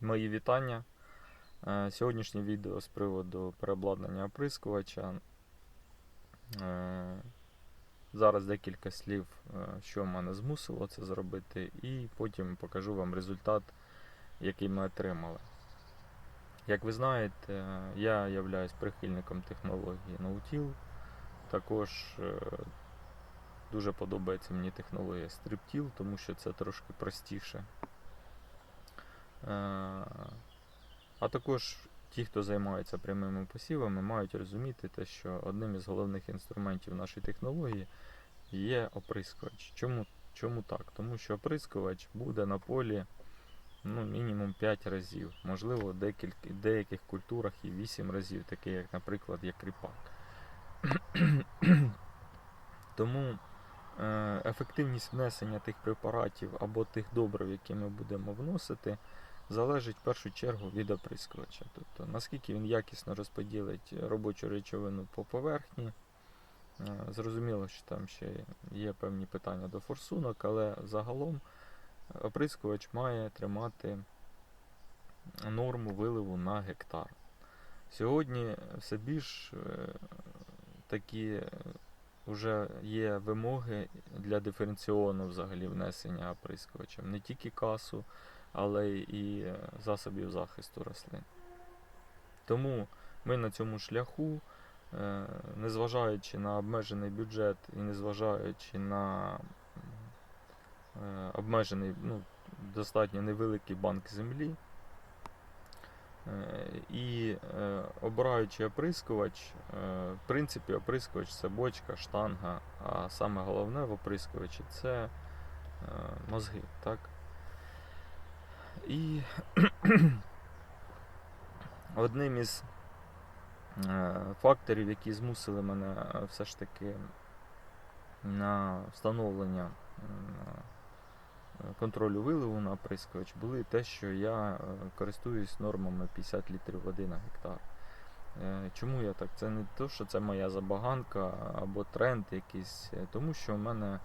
Мої вітання. Е, Сьогоднішнє відео з приводу переобладнання оприскувача. Е, Зараз декілька слів, е, що мене змусило це зробити, і потім покажу вам результат, який ми отримали. Як ви знаєте, я являюсь прихильником технології Nautil. Також дуже подобається мені технологія Striptil, тому що це трошки простіше. Е, А також ті, хто займається прямими посівами, мають розуміти те, що одним із головних інструментів нашої технології є оприскувач. Чому, чому так? Тому що оприскувач буде на полі ну, мінімум 5 разів, можливо, в деяких культурах і 8 разів, таке як, наприклад, як ріпак. Тому е, ефективність внесення тих препаратів або тих добрив, які ми будемо вносити, залежить в першу чергу від оприскувача. Тобто наскільки він якісно розподілить робочу речовину по поверхні. Е, Зрозуміло, що там ще є певні питання до форсунок, але загалом оприскувач має тримати норму виливу на гектар. Сьогодні все більш е, такі вже є вимоги для диференційованого взагалі внесення оприскувачем. Не тільки касу, але і засобів захисту рослин. Тому ми на цьому шляху, е, незважаючи на обмежений бюджет і незважаючи на е, обмежений, ну, достатньо невеликий банк землі, е, і обираючи оприскувач, в принципі, оприскувач це бочка, штанга, а саме головне в оприскувачі це мозги. Так? І одним із е, факторів, які змусили мене е, все ж таки на встановлення е, контролю виливу на оприскувач, були те, що я користуюсь нормами 50 літрів води на гектар. Чому я так? Це не то, що це моя забаганка або тренд якийсь, тому що в мене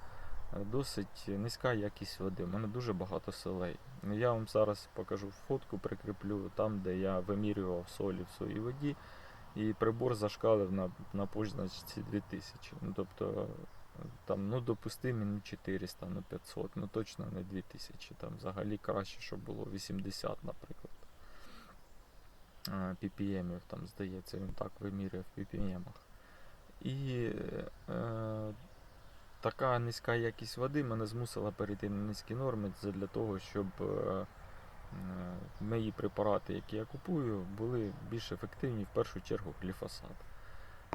досить низька якість води. У мене дуже багато солей. Я вам зараз покажу фотку, прикріплю там, де я вимірював солі в своїй воді, і прибор зашкалив на, на позначці 2000. Ну, тобто там, ну, допустимі ну, 400, ну 500, ну точно не 2000. Там взагалі краще, щоб було 80, наприклад. PPM, там, здається, він так вимірює в PPM. І е, така низька якість води мене змусила перейти на низькі норми для того, щоб е, мої препарати, які я купую, були більш ефективні, в першу чергу гліфосат.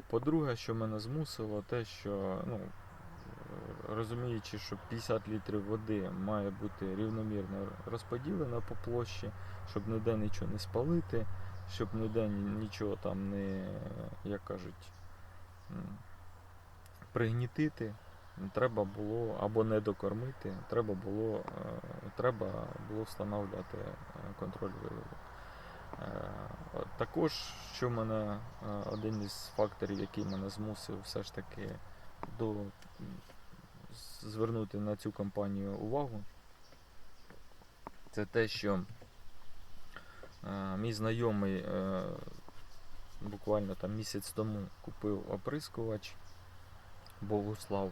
По-друге, що мене змусило, те, що ну, е, розуміючи, що 50 літрів води має бути рівномірно розподілена по площі, щоб ніде нічого не спалити, щоб ніде нічого там не, як кажуть, пригнітити, треба було або не докормити, треба було, е, треба було встановлювати е, контроль виливу. Е, Також, що мене один із факторів, який мене змусив все ж таки до, звернути на цю компанію увагу, це те, що мій знайомий буквально там місяць тому купив оприскувач Богуслав.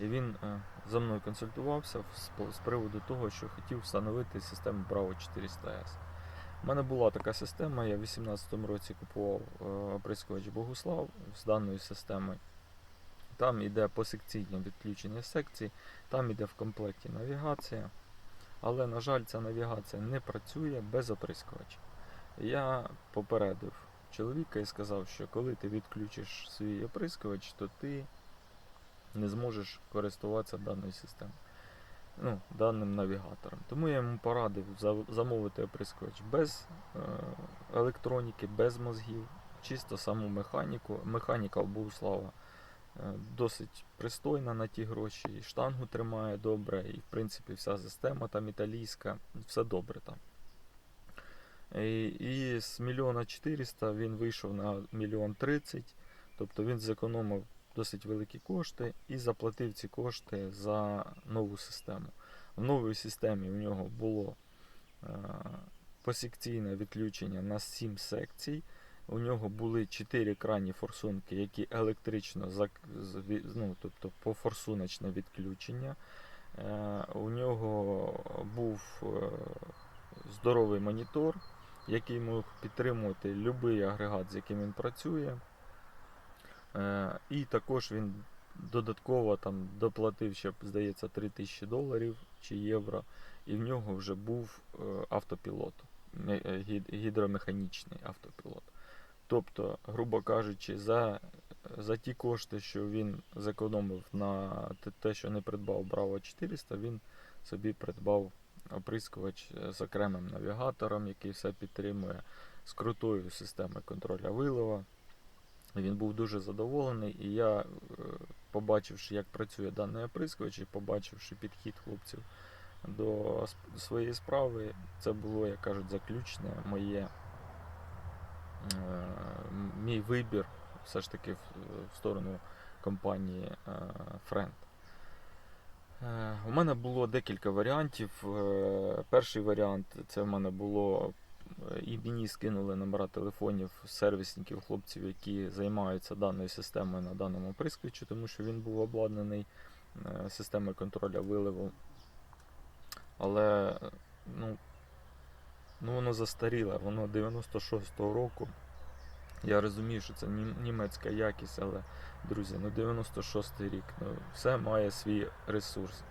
І він е, за мною консультувався з, приводу того, що хотів встановити систему Bravo 400S. У мене була така система, я в 2018 році купував е, оприскувач Богуслав з даною системою. Там іде посекційне відключення секцій, там іде в комплекті навігація. Але, на жаль, ця навігація не працює без оприскувача. Я попередив чоловіка і сказав, що коли ти відключиш свій оприскувач, то ти не зможеш користуватися даною системою, ну, даним навігатором. Тому я йому порадив за- замовити оприскувач без е, електроніки, без мозгів, чисто саму механіку. Механіка у Богуслава е, досить пристойна на ті гроші, і штангу тримає добре, і в принципі вся система там італійська, все добре там. І, і з мільйона 400 він вийшов на мільйон 30, тобто він зекономив досить великі кошти і заплатив ці кошти за нову систему. В новій системі у нього було е, посекційне відключення на 7 секцій. У нього були 4 крайні форсунки, які електрично ну, тобто пофорсуночне відключення. Е, У нього був е, здоровий монітор, який мог підтримувати будь-який агрегат, з яким він працює. Е, І також він додатково там доплатив ще, здається, 3000 доларів чи євро, і в нього вже був е, автопілот, е, гід- гідромеханічний автопілот. Тобто, грубо кажучи, за, за ті кошти, що він зекономив на те- що не придбав Bravo 400, він собі придбав оприскувач з окремим навігатором, який все підтримує, з крутою системою контроля вилива. Він був дуже задоволений, і я, е, побачивши, як працює даний оприскувач, і побачивши підхід хлопців до своєї справи, це було, як кажуть, заключне моє е, мій вибір все ж таки в, сторону компанії е, Friend. У мене було декілька варіантів. Перший варіант це в мене було і мені скинули номера телефонів сервісників, хлопців, які займаються даною системою на даному оприскувачі, тому що він був обладнаний е, системою контроля виливу. Але ну, ну воно застаріле, воно 96-го року. Я розумію, що це німецька якість, але, друзі, ну 96-й рік, ну все має свій ресурс.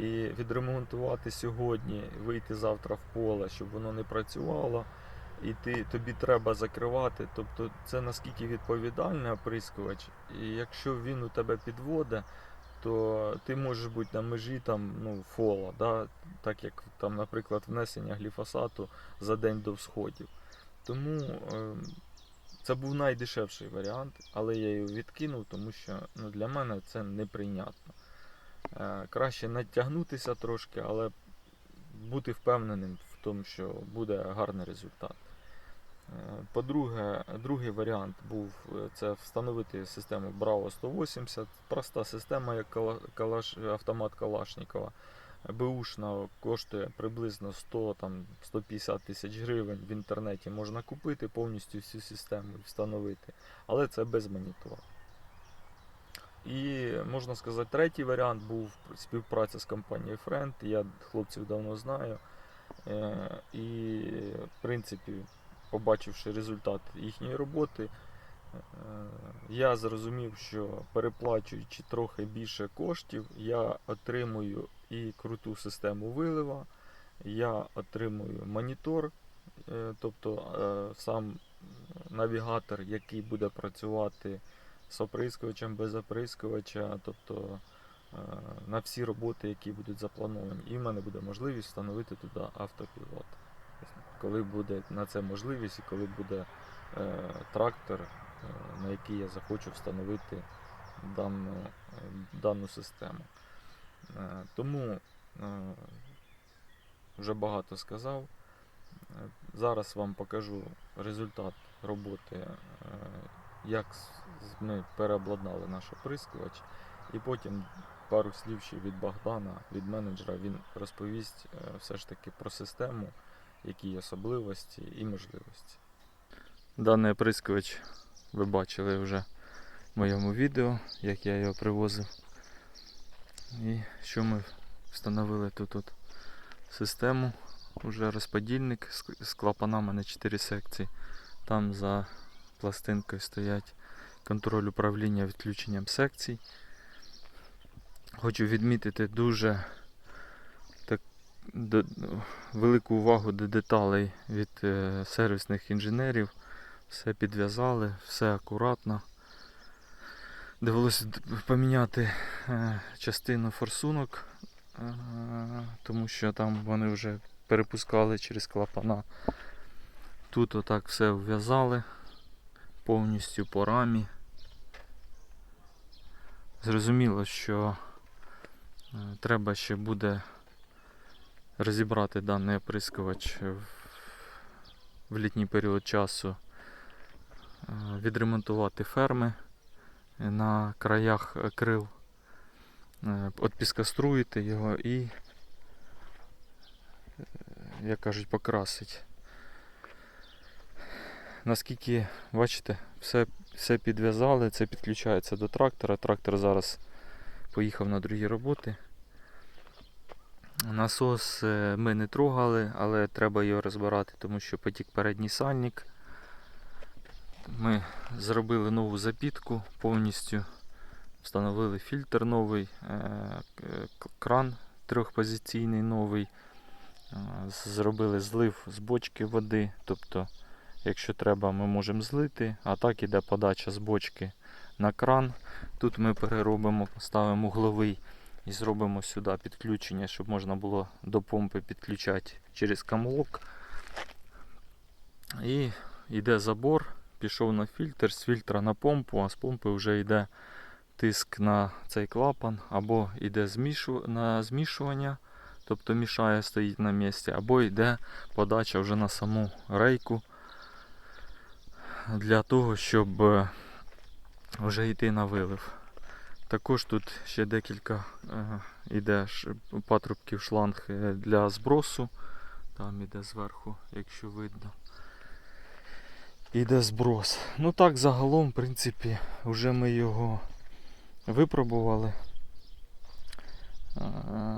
І відремонтувати сьогодні, вийти завтра в поле, щоб воно не працювало, і ти, тобі треба закривати. Тобто це наскільки відповідальний оприскувач, і якщо він у тебе підводить, то ти можеш бути на межі там, ну, фола, да? так як там, наприклад, внесення гліфосату за день до всходів. Тому е, це був найдешевший варіант, але я його відкинув, тому що ну, для мене це неприйнятно. Е, краще натягнутися трошки, але бути впевненим в тому, що буде гарний результат. Е, По-друге, другий варіант був е, це встановити систему Bravo 180. Проста система, як калаш, автомат Калашникова. Бушна коштує приблизно 100 там, 150 тисяч гривень. В інтернеті можна купити повністю всю систему і встановити. Але це без монітора. І можна сказати, третій варіант був співпраця з компанією Friend. Я хлопців давно знаю. Е, І, в принципі, побачивши результат їхньої роботи, е, я зрозумів, що переплачуючи трохи більше коштів, я отримую і круту систему вилива, я отримую монітор, е, тобто сам навігатор, який буде працювати з оприскувачем, без оприскувача, тобто е, на всі роботи, які будуть заплановані. І в мене буде можливість встановити туди автопілот. Коли буде на це можливість і коли буде е, трактор, е, на який я захочу встановити дану, дану систему. Тому вже багато сказав. Зараз вам покажу результат роботи, як ми переобладнали наш оприскувач, і потім пару слів ще від Богдана, від менеджера, він розповість е, все ж таки про систему, які особливості і можливості. Даний оприскувач ви бачили вже в моєму відео, як я його привозив. І що ми встановили тут от систему, уже розподільник з, з клапанами на 4 секції. Там за пластинкою стоять контроль управління відключенням секцій. Хочу відмітити дуже так, до, велику увагу до деталей від е, сервісних інженерів. Все підв'язали, все акуратно. Довелося поміняти е, частину форсунок, е, тому що там вони вже перепускали через клапана. Тут отак все вв'язали повністю по рамі. Зрозуміло, що е, треба ще буде розібрати даний оприскувач в, літній період часу, е, відремонтувати ферми на краях крил, е, отпіскаструїти його і, як кажуть, покрасить. наскільки, бачите, все, все підв'язали, це підключається до трактора. Трактор зараз поїхав на другі роботи. Насос е, ми не трогали, але треба його розбирати, тому що потік передній сальник. Ми зробили нову запітку повністю. Встановили фільтр новий, е, кран трьохпозиційний новий. Е, Зробили злив з бочки води. Тобто, якщо треба, ми можемо злити, а так іде подача з бочки на кран. Тут ми переробимо, поставимо угловий і зробимо сюди підключення, щоб можна було до помпи підключати через камлок. І йде забор, пішов на фільтр, з фільтра на помпу, а з помпи вже йде тиск на цей клапан, або йде змішу... на змішування, тобто мішає, стоїть на місці, або йде подача вже на саму рейку для того, щоб е, вже йти на вилив. Також тут ще декілька е, іде патрубків шланг е, для збросу. Там іде зверху, якщо видно. Іде зброс. Ну так, загалом, в принципі, вже ми його випробували.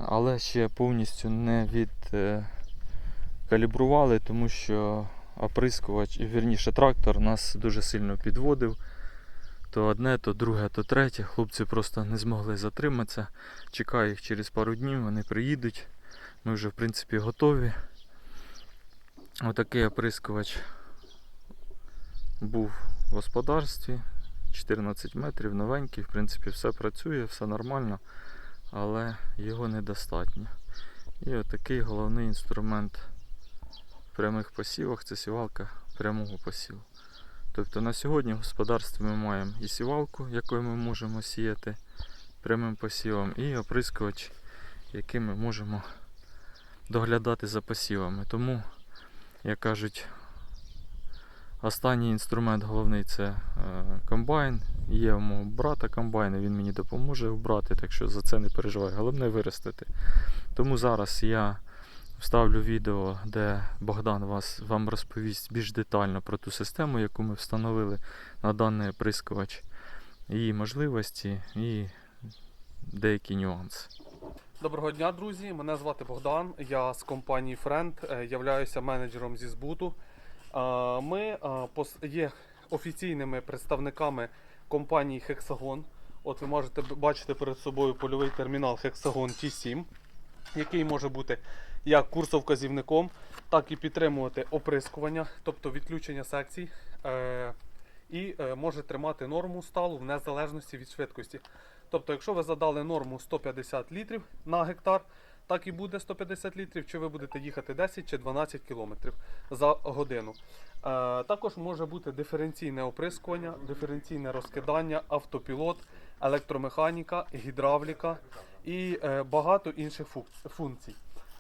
Але ще повністю не відкалібрували, тому що оприскувач, і, вірніше трактор нас дуже сильно підводив. То одне, то друге, то третє. Хлопці просто не змогли затриматися. Чекаю їх через пару днів, вони приїдуть. Ми вже в принципі готові. Отакий оприскувач був в господарстві. 14 метрів, новенький, в принципі, все працює, все нормально, але його недостатньо. І отакий головний інструмент прямих посівах це сівалка прямого посіву. Тобто на сьогодні в господарстві ми маємо і сівалку, якою ми можемо сіяти прямим посівом, і оприскувач, яким ми можемо доглядати за посівами. Тому, як кажуть, останній інструмент головний це е, комбайн. Є у мого брата комбайн, він мені допоможе вбрати, так що за це не переживай. Головне виростити. Тому зараз я вставлю відео, де Богдан вас, вам розповість більш детально про ту систему, яку ми встановили на даний оприскувач, її можливості і деякі нюанси. Доброго дня, друзі. Мене звати Богдан. Я з компанії Friend, е, являюся менеджером зі збуту. Е, Ми е, є офіційними представниками компанії Hexagon. От ви можете бачити перед собою польовий термінал Hexagon T7, який може бути як курсовказівником, так і підтримувати оприскування, тобто відключення секцій. е, І е, може тримати норму сталу в незалежності від швидкості. Тобто, якщо ви задали норму 150 літрів на гектар, так і буде 150 літрів, чи ви будете їхати 10 чи 12 кілометрів за годину. Е, також може бути диференційне оприскування, диференційне розкидання, автопілот, електромеханіка, гідравліка і е, багато інших функцій.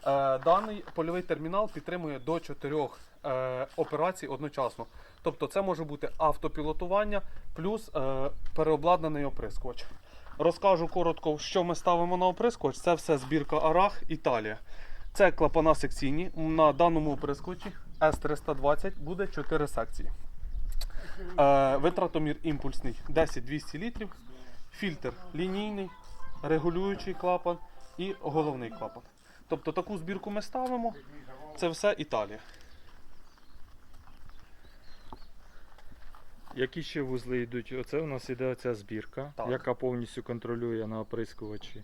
Е, даний польовий термінал підтримує до 4 е, операцій одночасно. Тобто це може бути автопілотування плюс е, переобладнаний оприскувач. Розкажу коротко, що ми ставимо на оприскувач. Це все збірка Арах Італія. Це клапана секційні. На даному оприскувачі S320 буде 4 секції. Витратомір імпульсний 10-200 літрів, фільтр лінійний, регулюючий клапан і головний клапан. Тобто таку збірку ми ставимо. Це все Італія. Які ще вузли йдуть? Оце у нас іде оця збірка, Так. яка повністю контролює на оприскувачі.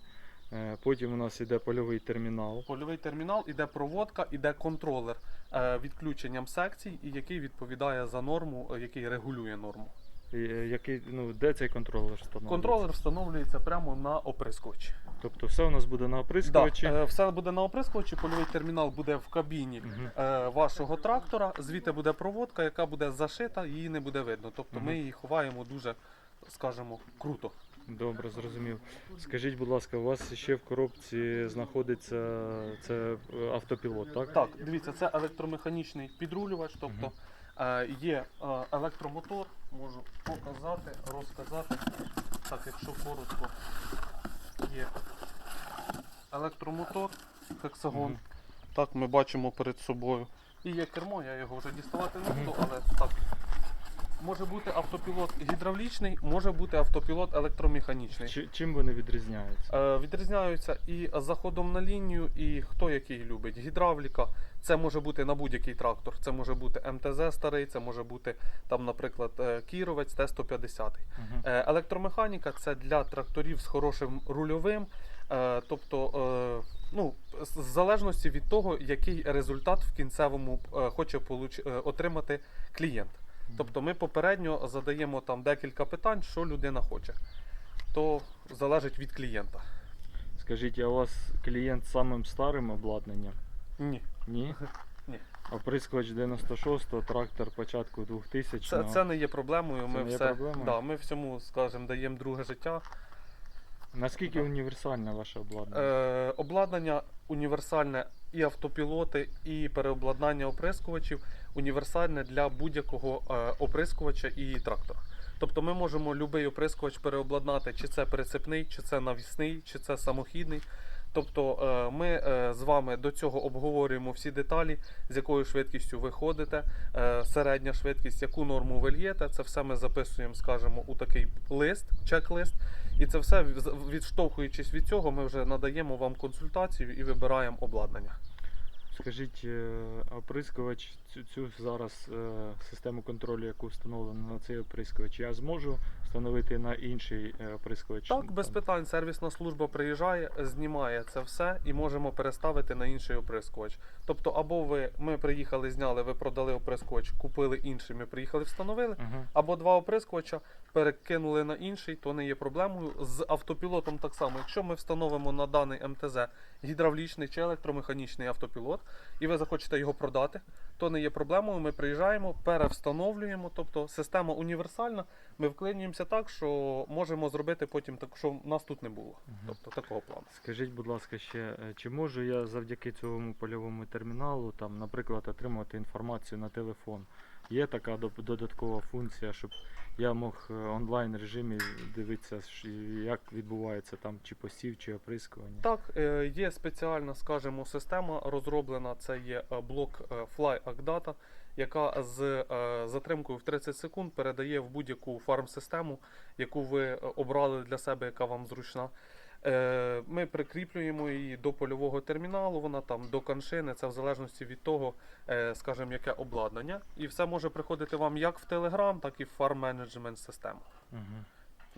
Е, Потім у нас іде польовий термінал. Польовий термінал іде проводка, іде контролер е, відключенням секцій, який відповідає за норму, е, який регулює норму. Е, Який, ну, де цей контролер встановлюється? Контролер встановлюється прямо на оприскувачі. Тобто все у нас буде на оприскувачі. е, все буде на оприскувачі, польовий термінал буде в кабіні е, вашого трактора. Звідти буде проводка, яка буде зашита, її не буде видно. Тобто ми її ховаємо дуже, скажімо, круто. Добре, зрозумів. Скажіть, будь ласка, у вас ще в коробці знаходиться це автопілот, так? Так, дивіться, це електромеханічний підрулювач, тобто Мгм. Е, є е, електромотор, можу показати, розказати. Так, якщо коротко, є електромотор, хексагон. Мгм. Так, ми бачимо перед собою. І є кермо, я його вже діставати не буду, але так може бути автопілот гідравлічний, може бути автопілот електромеханічний. Чи- чим вони відрізняються? Е, Відрізняються і заходом на лінію, і хто який любить. Гідравліка це може бути на будь-який трактор. Це може бути МТЗ старий, це може бути там, наприклад, е, Кіровець Т-150. Мгм. Е, Електромеханіка це для тракторів з хорошим рульовим. Е, Тобто, е, ну, з в залежності від того, який результат в кінцевому е, хоче получ- е, отримати клієнт. Тобто ми попередньо задаємо там декілька питань, що людина хоче. То залежить від клієнта. Скажіть, а у вас клієнт з самим старим обладнанням? Ні. Ні? Ні. Оприскувач 96-го, трактор початку 2000 Це, це не є проблемою. Це Ми не є все проблемою? Да, ми всьому, скажімо, даємо друге життя. Наскільки універсальне ваше обладнання? Е, обладнання універсальне і автопілоти, і переобладнання оприскувачів універсальне для будь-якого е, оприскувача і трактора. Тобто ми можемо будь-який оприскувач переобладнати, чи це прицепний, чи це навісний, чи це самохідний. Тобто е, ми е, з вами до цього обговорюємо всі деталі, з якою швидкістю ви ходите, середня швидкість, яку норму ви льєте. Це все ми записуємо, скажімо, у такий лист, чек-лист. І це все відштовхуючись від цього, ми вже надаємо вам консультацію і вибираємо обладнання. Скажіть, е, оприскувач, цю, цю зараз е, систему контролю, яку встановлено на цей оприскувач, я зможу встановити на інший е, оприскувач? Так, без питань, сервісна служба приїжджає, знімає це все і можемо переставити на інший оприскувач. Тобто, або ви ми приїхали, зняли, ви продали оприскувач, купили інший, ми приїхали, встановили. Ага. Або два оприскувача перекинули на інший, то не є проблемою. З автопілотом так само. Якщо ми встановимо на даний МТЗ гідравлічний чи електромеханічний автопілот, і ви захочете його продати, то не є проблемою. Ми приїжджаємо, перевстановлюємо. Тобто система універсальна. Ми вклинюємося так, що можемо зробити потім так, що нас тут не було. Мгм. Тобто такого плану. Скажіть, будь ласка, ще, е, чи можу я завдяки цьому польовому терміналу, там, наприклад, отримувати інформацію на телефон? Є така додаткова функція, щоб я мог е, онлайн режимі дивитися, як відбувається там чи посів, чи оприскування? Так, е, є спеціальна, скажімо, система розроблена. Це є блок Fly Agdata, яка з е, затримкою в 30 секунд передає в будь-яку фарм-систему, яку ви е, обрали для себе, яка вам зручна. Е, Ми прикріплюємо її до польового терміналу, вона там до каншини, це в залежності від того, скажімо, яке обладнання. І все може приходити вам як в Telegram, так і в фарм менеджмент систему. Угу.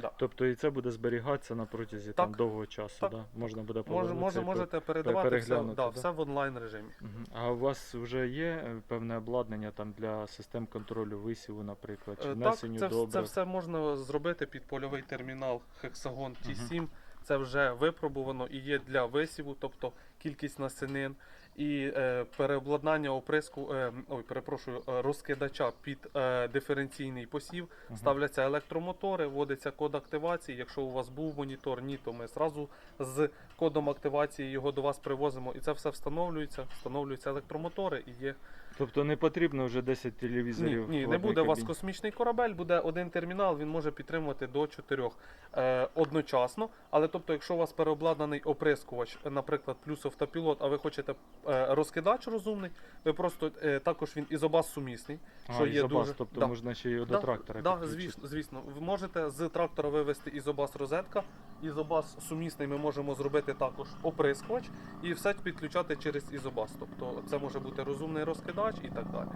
Да. Тобто і це буде зберігатися на протязі там, Так. довгого часу, Так. Да? можна буде Може, повернутися може, і можете передавати все, переглянути, да, да? все в онлайн режимі. Мгм. А у вас вже є е, певне обладнання там для систем контролю висіву, наприклад, чи Е, Так, внесенню це, вс- це все можна зробити під польовий термінал Hexagon T7. Це вже випробувано і є для висіву, тобто кількість насінин. І е, переобладнання оприску, е, ой, перепрошую, е, розкидача під е, диференційний посів. Мгм. Ставляться електромотори, вводиться код активації. Якщо у вас був монітор, ні, то ми зразу з кодом активації його до вас привозимо. І це все встановлюється. Встановлюються електромотори і є Тобто не потрібно вже 10 телевізорів. ні, в не буде у вас космічний корабель, буде один термінал, він може підтримувати до чотирьох е, одночасно. Але тобто, якщо у вас переобладнаний оприскувач, наприклад, плюс автопілот, а ви хочете розкидач розумний, ви просто е, також він ізобас сумісний. А, що є ізобас, дуже- тобто да. можна ще й до Да, трактора да, звісно, звісно. Ви можете з трактора вивести ізобас розетка. Ізобас сумісний ми можемо зробити також оприскувач і все підключати через ізобас. Тобто це може бути розумний розкидач і так далі.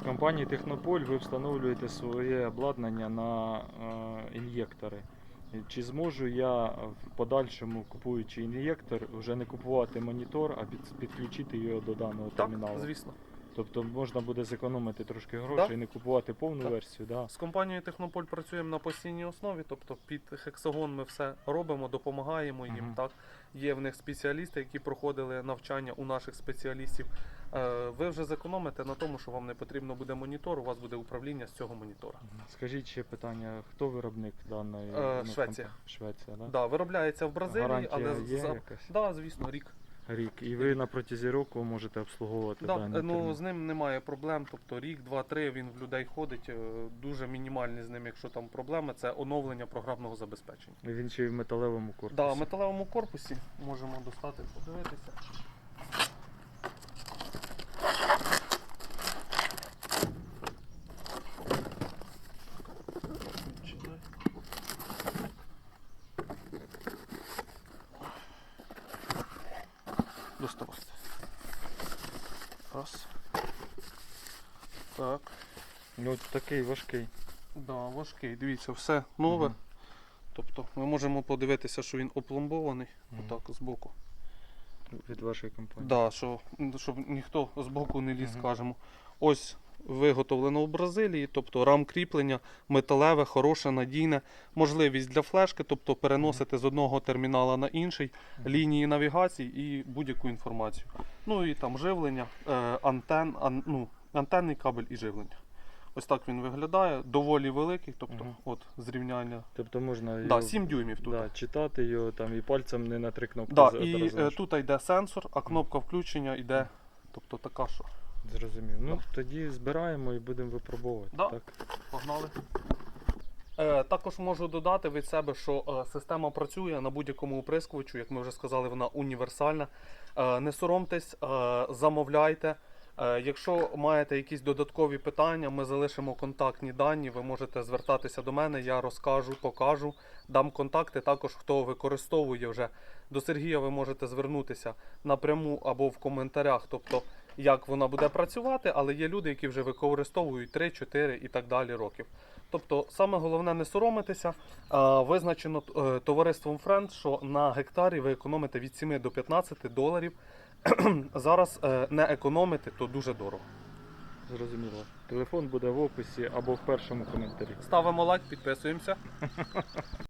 В компанії Технополь ви встановлюєте своє обладнання на е, ін'єктори. Чи зможу я в подальшому, купуючи ін'єктор, вже не купувати монітор, а під, підключити його до даного Так, терміналу? звісно. Тобто можна буде зекономити трошки грошей Да. і не купувати повну Так. версію, да? З компанією Технополь працюємо на постійній основі, тобто під хексагон ми все робимо, допомагаємо їм. Мгм. Так є в них спеціалісти, які проходили навчання у наших спеціалістів. Е, ви вже зекономите на тому, що вам не потрібно буде монітор, у вас буде управління з цього монітора. Скажіть ще питання, хто виробник даної Е, ну, Швеція. Швеція, да? Да, виробляється в Бразилії, Гарантія але є за... якась? да, звісно, рік. Рік. І ви на протязі року можете обслуговувати Да, даний ну з ним немає проблем. Тобто рік, два, три він в людей ходить. е, Дуже мінімальні з ним, якщо там проблеми, це оновлення програмного забезпечення. Він ще й в металевому корпусі. Да, в металевому корпусі можемо достати, подивитися. Раз. Так. Ну, такий важкий. Да, важкий. Дивіться, все нове. Мгм. Тобто ми можемо подивитися, що він опломбований. Мгм. Отак збоку. Від вашої компанії. Да, що, щоб ніхто з боку не ліз, Мгм. скажемо. Ось виготовлено в Бразилії, тобто рам кріплення, металеве, хороше, надійне, можливість для флешки, тобто переносити з одного термінала на інший, лінії навігації і будь-яку інформацію. Ну і там живлення, е, антен, ан, ну, антенний кабель і живлення. Ось так він виглядає, доволі великий, тобто Мгм. от зрівняння. Тобто можна Да, його, 7 дюймів тут. да, читати його там і пальцем не на три кнопки. Да, за- і одразу е, тут йде сенсор, а кнопка включення йде, тобто така, що. Зрозумів. Ну, тоді збираємо і будемо випробовувати. Да. Так. Погнали. Е, також можу додати від себе, що е, система працює на будь-якому оприскувачу, як ми вже сказали, вона універсальна. Е, не соромтесь, е, замовляйте. Е, якщо маєте якісь додаткові питання, ми залишимо контактні дані. Ви можете звертатися до мене, я розкажу, покажу, дам контакти. Також хто використовує вже до Сергія, ви можете звернутися напряму або в коментарях. Тобто як вона буде працювати, але є люди, які вже використовують 3, 4 і так далі років. Тобто, саме головне не соромитися. Визначено е, товариством Friend, що на гектарі ви економите від 7 до 15 доларів. Зараз е, не економити, то дуже дорого. Зрозуміло. Телефон буде в описі або в першому коментарі. Ставимо лайк, підписуємося.